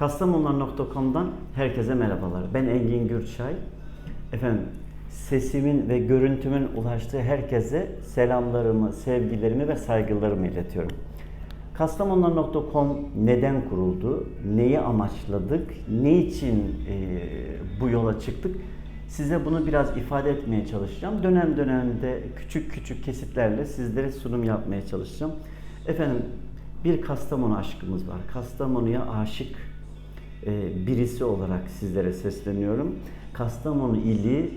Kastamonular.com'dan herkese merhabalar. Ben Engin Gürçay. Efendim sesimin ve görüntümün ulaştığı herkese selamlarımı, sevgilerimi ve saygılarımı iletiyorum. Kastamonular.com neden kuruldu? Neyi amaçladık? Ne için e, bu yola çıktık? Size bunu biraz ifade etmeye çalışacağım. Dönem dönemde küçük küçük kesitlerle sizlere sunum yapmaya çalışacağım. Efendim bir Kastamonu aşkımız var. Kastamonu'ya aşık birisi olarak sizlere sesleniyorum. Kastamonu ili,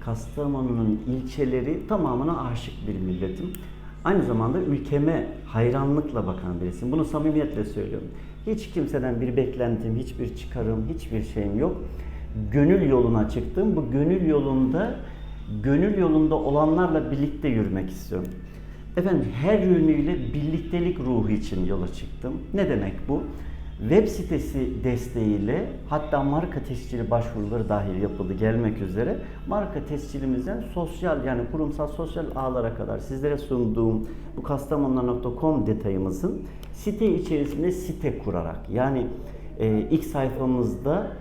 Kastamonu'nun ilçeleri tamamına aşık bir milletim. Aynı zamanda ülkeme hayranlıkla bakan birisiyim. Bunu samimiyetle söylüyorum. Hiç kimseden bir beklentim, hiçbir çıkarım, hiçbir şeyim yok. Gönül yoluna çıktım. Bu gönül yolunda, gönül yolunda olanlarla birlikte yürümek istiyorum. Efendim her yönüyle birliktelik ruhu için yola çıktım. Ne demek bu? Web sitesi desteğiyle hatta marka tescili başvuruları dahil yapıldı gelmek üzere marka tescilimizden sosyal yani kurumsal sosyal ağlara kadar sizlere sunduğum bu kastamonular.com detayımızın site içerisinde site kurarak yani e, ilk sayfamızda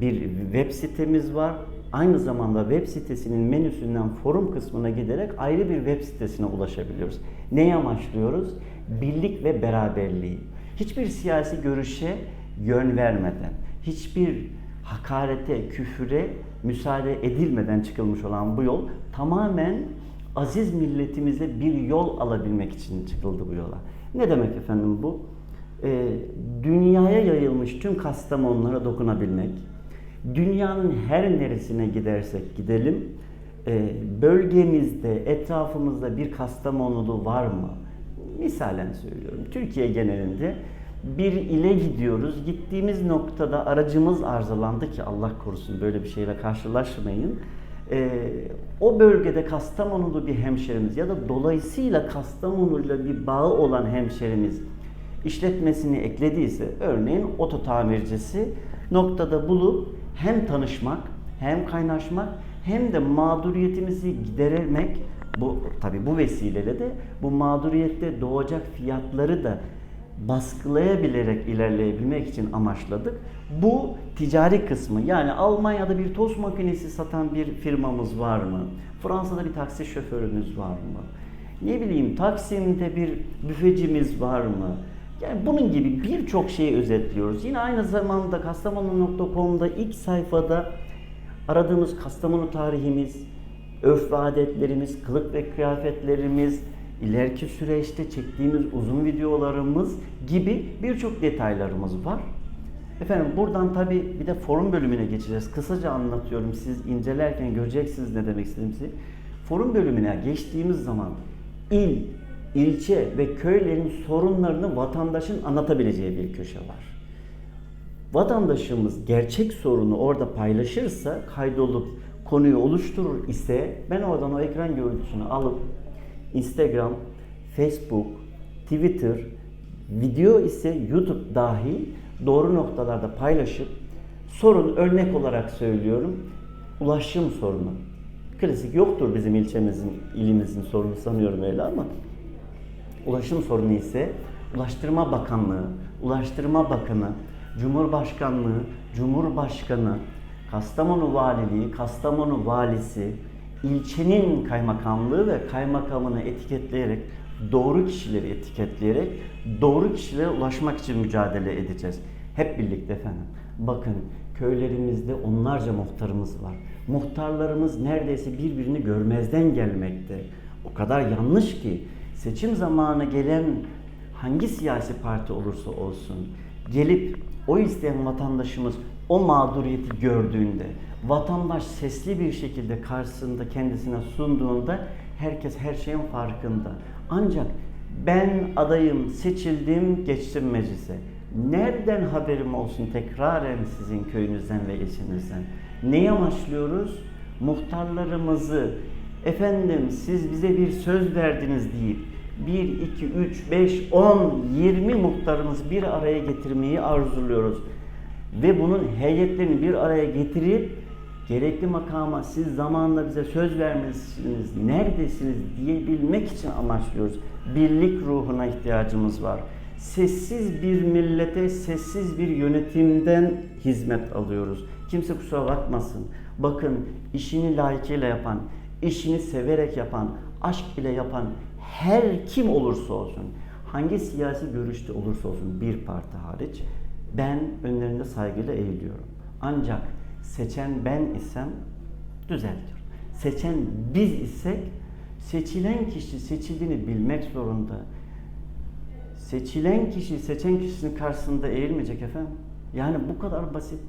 bir web sitemiz var. Aynı zamanda web sitesinin menüsünden forum kısmına giderek ayrı bir web sitesine ulaşabiliyoruz. Neyi amaçlıyoruz? Birlik ve beraberliği. Hiçbir siyasi görüşe yön vermeden, hiçbir hakarete, küfüre müsaade edilmeden çıkılmış olan bu yol tamamen aziz milletimize bir yol alabilmek için çıkıldı bu yola. Ne demek efendim bu? Ee, dünyaya yayılmış tüm Kastamonulara dokunabilmek, dünyanın her neresine gidersek gidelim, e, bölgemizde, etrafımızda bir Kastamonulu var mı? Misalen söylüyorum. Türkiye genelinde bir ile gidiyoruz. Gittiğimiz noktada aracımız arızalandı ki Allah korusun böyle bir şeyle karşılaşmayın. Ee, o bölgede Kastamonulu bir hemşerimiz ya da dolayısıyla Kastamonu'yla bir bağı olan hemşerimiz işletmesini eklediyse örneğin oto tamircisi noktada bulup hem tanışmak hem kaynaşmak hem de mağduriyetimizi gidermek bu tabi bu vesileyle de bu mağduriyette doğacak fiyatları da baskılayabilerek ilerleyebilmek için amaçladık. Bu ticari kısmı yani Almanya'da bir tost makinesi satan bir firmamız var mı? Fransa'da bir taksi şoförümüz var mı? Ne bileyim Taksim'de bir büfecimiz var mı? Yani bunun gibi birçok şeyi özetliyoruz. Yine aynı zamanda kastamonu.com'da ilk sayfada aradığımız Kastamonu tarihimiz, örf ve adetlerimiz, kılık ve kıyafetlerimiz, ileriki süreçte çektiğimiz uzun videolarımız gibi birçok detaylarımız var. Efendim buradan tabi bir de forum bölümüne geçeceğiz. Kısaca anlatıyorum. Siz incelerken göreceksiniz ne demek istediğimizi. Forum bölümüne geçtiğimiz zaman il, ilçe ve köylerin sorunlarını vatandaşın anlatabileceği bir köşe var. Vatandaşımız gerçek sorunu orada paylaşırsa, kaydolup konuyu oluşturur ise ben oradan o ekran görüntüsünü alıp Instagram, Facebook, Twitter, video ise YouTube dahil doğru noktalarda paylaşıp sorun örnek olarak söylüyorum ulaşım sorunu. Klasik yoktur bizim ilçemizin, ilimizin sorunu sanıyorum öyle ama ulaşım sorunu ise Ulaştırma Bakanlığı, Ulaştırma Bakanı, Cumhurbaşkanlığı, Cumhurbaşkanı, Kastamonu Valiliği, Kastamonu Valisi, ilçenin kaymakamlığı ve kaymakamını etiketleyerek, doğru kişileri etiketleyerek doğru kişilere ulaşmak için mücadele edeceğiz. Hep birlikte efendim. Bakın köylerimizde onlarca muhtarımız var. Muhtarlarımız neredeyse birbirini görmezden gelmekte. O kadar yanlış ki seçim zamanı gelen hangi siyasi parti olursa olsun gelip o isteyen vatandaşımız o mağduriyeti gördüğünde, vatandaş sesli bir şekilde karşısında kendisine sunduğunda herkes her şeyin farkında. Ancak ben adayım, seçildim, geçtim meclise. Nereden haberim olsun tekraren sizin köyünüzden ve ilçenizden? Neyi amaçlıyoruz? Muhtarlarımızı, efendim siz bize bir söz verdiniz deyip 1, 2, 3, 5, 10, 20 muhtarımız bir araya getirmeyi arzuluyoruz. Ve bunun heyetlerini bir araya getirip gerekli makama siz zamanında bize söz vermişsiniz, neredesiniz diyebilmek için amaçlıyoruz. Birlik ruhuna ihtiyacımız var. Sessiz bir millete, sessiz bir yönetimden hizmet alıyoruz. Kimse kusura bakmasın. Bakın işini layıkıyla yapan, işini severek yapan, aşk ile yapan her kim olursa olsun, hangi siyasi görüşte olursa olsun bir parti hariç ben önlerinde saygıyla eğiliyorum. Ancak seçen ben isem düzeltiyorum. Seçen biz isek seçilen kişi seçildiğini bilmek zorunda. Seçilen kişi seçen kişinin karşısında eğilmeyecek efendim. Yani bu kadar basit.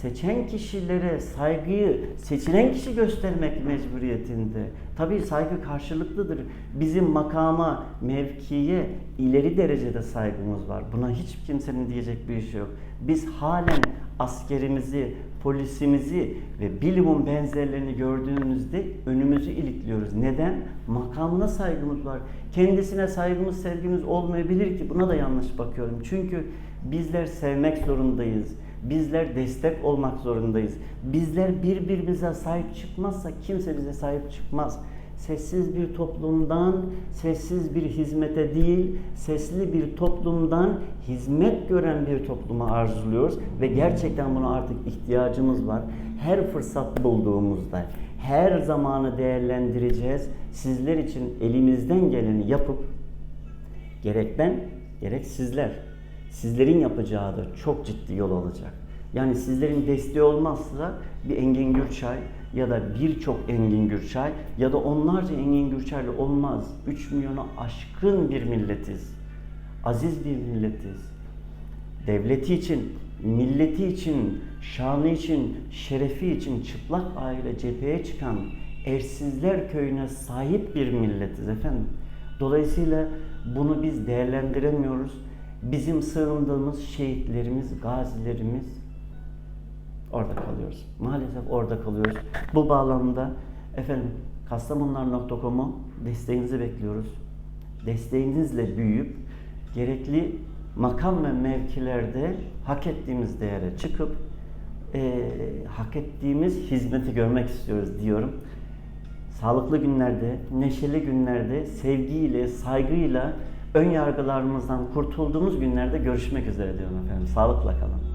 Seçen kişilere saygıyı seçilen kişi göstermek mecburiyetinde. Tabii saygı karşılıklıdır. Bizim makama, mevkiye ileri derecede saygımız var. Buna hiç kimsenin diyecek bir şey yok. Biz halen askerimizi, polisimizi ve bilimun benzerlerini gördüğümüzde önümüzü ilikliyoruz. Neden? Makamına saygımız var. Kendisine saygımız, sevgimiz olmayabilir ki buna da yanlış bakıyorum. Çünkü bizler sevmek zorundayız. Bizler destek olmak zorundayız. Bizler birbirimize sahip çıkmazsa kimse bize sahip çıkmaz. Sessiz bir toplumdan sessiz bir hizmete değil, sesli bir toplumdan hizmet gören bir topluma arzuluyoruz ve gerçekten buna artık ihtiyacımız var. Her fırsat bulduğumuzda her zamanı değerlendireceğiz. Sizler için elimizden geleni yapıp gerek ben gerek sizler sizlerin yapacağı da çok ciddi yol alacak. Yani sizlerin desteği olmazsa bir Engin Gürçay ya da birçok Engin Gürçay ya da onlarca Engin Gürçaylı olmaz. 3 milyonu aşkın bir milletiz. Aziz bir milletiz. Devleti için, milleti için, şanı için, şerefi için çıplak aile cepheye çıkan ersizler köyüne sahip bir milletiz efendim. Dolayısıyla bunu biz değerlendiremiyoruz. Bizim sığındığımız şehitlerimiz, gazilerimiz orada kalıyoruz. Maalesef orada kalıyoruz. Bu bağlamda efendim kastamonlar.com'u desteğinizi bekliyoruz. Desteğinizle büyüyüp gerekli makam ve mevkilerde hak ettiğimiz değere çıkıp eee, hak ettiğimiz hizmeti görmek istiyoruz diyorum. Sağlıklı günlerde, neşeli günlerde, sevgiyle, saygıyla ön yargılarımızdan kurtulduğumuz günlerde görüşmek üzere diyorum efendim. Sağlıkla kalın.